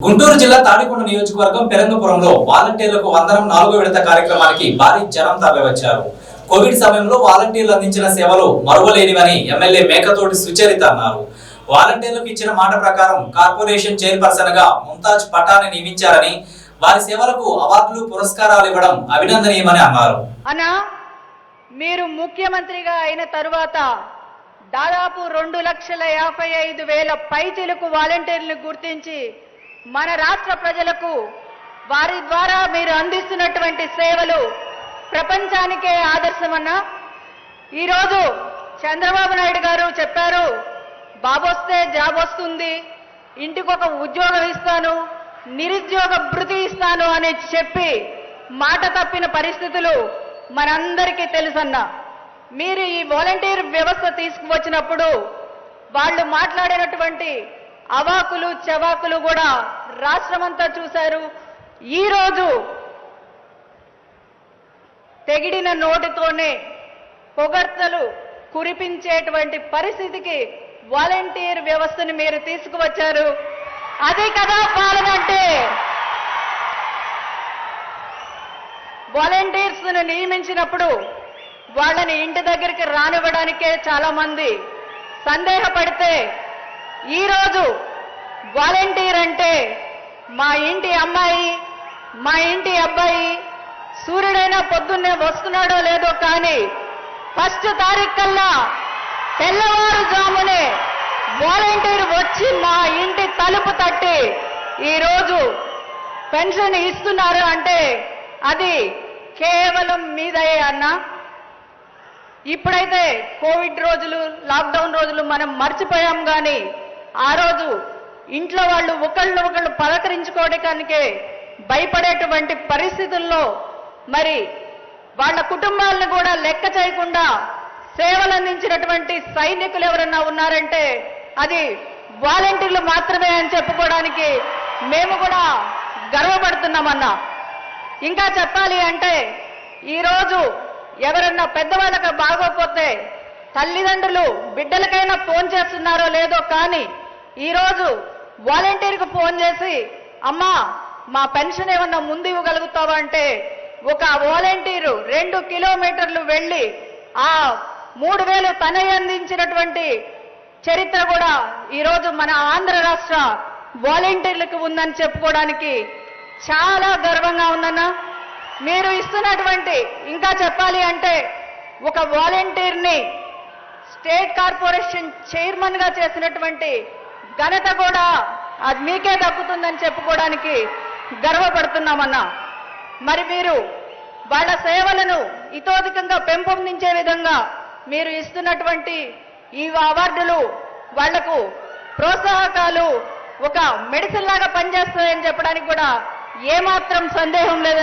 గుంటూరు జిల్లా తాడికొండ నియోజకవర్గం పెరంగపురంలో వాలంటీర్లకు వందనం నాలుగో విడత కార్యక్రమానికి భారీ జనం తరలివచ్చారు. కోవిడ్ సమయంలో వాలంటీర్లు అందించిన సేవలు మరువలేనివని ఎమ్మెల్యే మేకతోటి సుచరిత అన్నారు. వాలంటీర్లకు ఇచ్చిన మాట ప్రకారం కార్పొరేషన్ చైర్పర్సన్గా ముంతాజ్ పటాని నియమించారని వారి సేవలకు అవార్డులు పురస్కారాలు ఇవ్వడం అభినందనీయమని అన్నారు. అనా మీరు ముఖ్యమంత్రిగా అయిన తరువాత దాదాపు రెండు లక్షల యాభై ఐదు వేల పైచిలకు వాలంటీర్లు గుర్తించి మన రాష్ట్ర ప్రజలకు వారి ద్వారా మీరు అందిస్తున్నటువంటి సేవలు ప్రపంచానికే ఆదర్శమన్నా. ఈరోజు చంద్రబాబు నాయుడు గారు చెప్పారు బాబొస్తే జాబ్ వస్తుంది ఇంటికి ఒక ఉద్యోగం ఇస్తాను నిరుద్యోగ భృతి ఇస్తాను అని చెప్పి మాట తప్పిన పరిస్థితులు మనందరికీ తెలుసన్నా. మీరు ఈ వాలంటీర్ వ్యవస్థ తీసుకువచ్చినప్పుడు వాళ్ళు మాట్లాడినటువంటి అవాకులు చవాకులు కూడా రాష్ట్రమంతా చూశారు. ఈరోజు తెగిడిన నోటితోనే పొగడ్తలు కురిపించేటువంటి పరిస్థితికి వాలంటీర్ వ్యవస్థను మీరు తీసుకువచ్చారు. అదే కదా పాలన అంటే వాలంటీర్స్ నియమించినప్పుడు వాళ్ళని ఇంటి దగ్గరికి రానివ్వడానికే చాలా మంది సందేహపడితే ఈరోజు వాలంటీర్ అంటే మా ఇంటి అమ్మాయి మా ఇంటి అబ్బాయి సూర్యుడైనా పొద్దున్నే వస్తున్నాడో లేదో కానీ ఫస్ట్ తారీఖు కల్లా తెల్లవారుజామునే వాలంటీర్ వచ్చి మా ఇంటి తలుపు తట్టి ఈరోజు పెన్షన్ ఇస్తున్నారు అంటే అది కేవలం మీదయే అన్నా. ఇప్పుడైతే కోవిడ్ రోజులు లాక్డౌన్ రోజులు మనం మర్చిపోయాం కానీ ఆ రోజు ఇంట్లో వాళ్ళు ఒకళ్ళు ఒకళ్ళు పలకరించుకోవడానికే భయపడేటువంటి పరిస్థితుల్లో మరి వాళ్ళ కుటుంబాలను కూడా లెక్క చేయకుండా సేవలు అందించినటువంటి సైనికులు ఎవరన్నా ఉన్నారంటే అది వాలంటీర్లు మాత్రమే అని చెప్పుకోవడానికి మేము కూడా గర్వపడుతున్నామన్నా. ఇంకా చెప్పాలి అంటే ఈరోజు ఎవరన్నా పెద్దవాళ్ళకి బాగోపోతే తల్లిదండ్రులు బిడ్డలకైనా ఫోన్ చేస్తున్నారో లేదో కానీ ఈరోజు వాలంటీర్కి ఫోన్ చేసి అమ్మా మా పెన్షన్ ఏమన్నా ముందు ఇవ్వగలుగుతావా? అంటే ఒక వాలంటీరు రెండు కిలోమీటర్లు వెళ్ళి ఆ మూడు వేలు తనే అందించినటువంటి చరిత్ర కూడా ఈరోజు మన ఆంధ్ర రాష్ట్ర వాలంటీర్లకు ఉందని చెప్పుకోవడానికి చాలా గర్వంగా ఉందన్నా. మీరు ఇస్తున్నటువంటి ఇంకా చెప్పాలి అంటే ఒక వాలంటీర్ని స్టేట్ కార్పొరేషన్ చైర్మన్గా చేసినటువంటి ఘనత కూడా అది మీకే దక్కుతుందని చెప్పుకోవడానికి గర్వపడుతున్నామన్నా. మరి మీరు వాళ్ళ సేవలను ఇతోధికంగా పెంపొందించే విధంగా మీరు ఇస్తున్నటువంటి ఈ అవార్డులు వాళ్ళకు ప్రోత్సాహకాలు ఒక మెడిసిన్ లాగా పనిచేస్తాయని చెప్పడానికి కూడా ఏమాత్రం సందేహం లేదు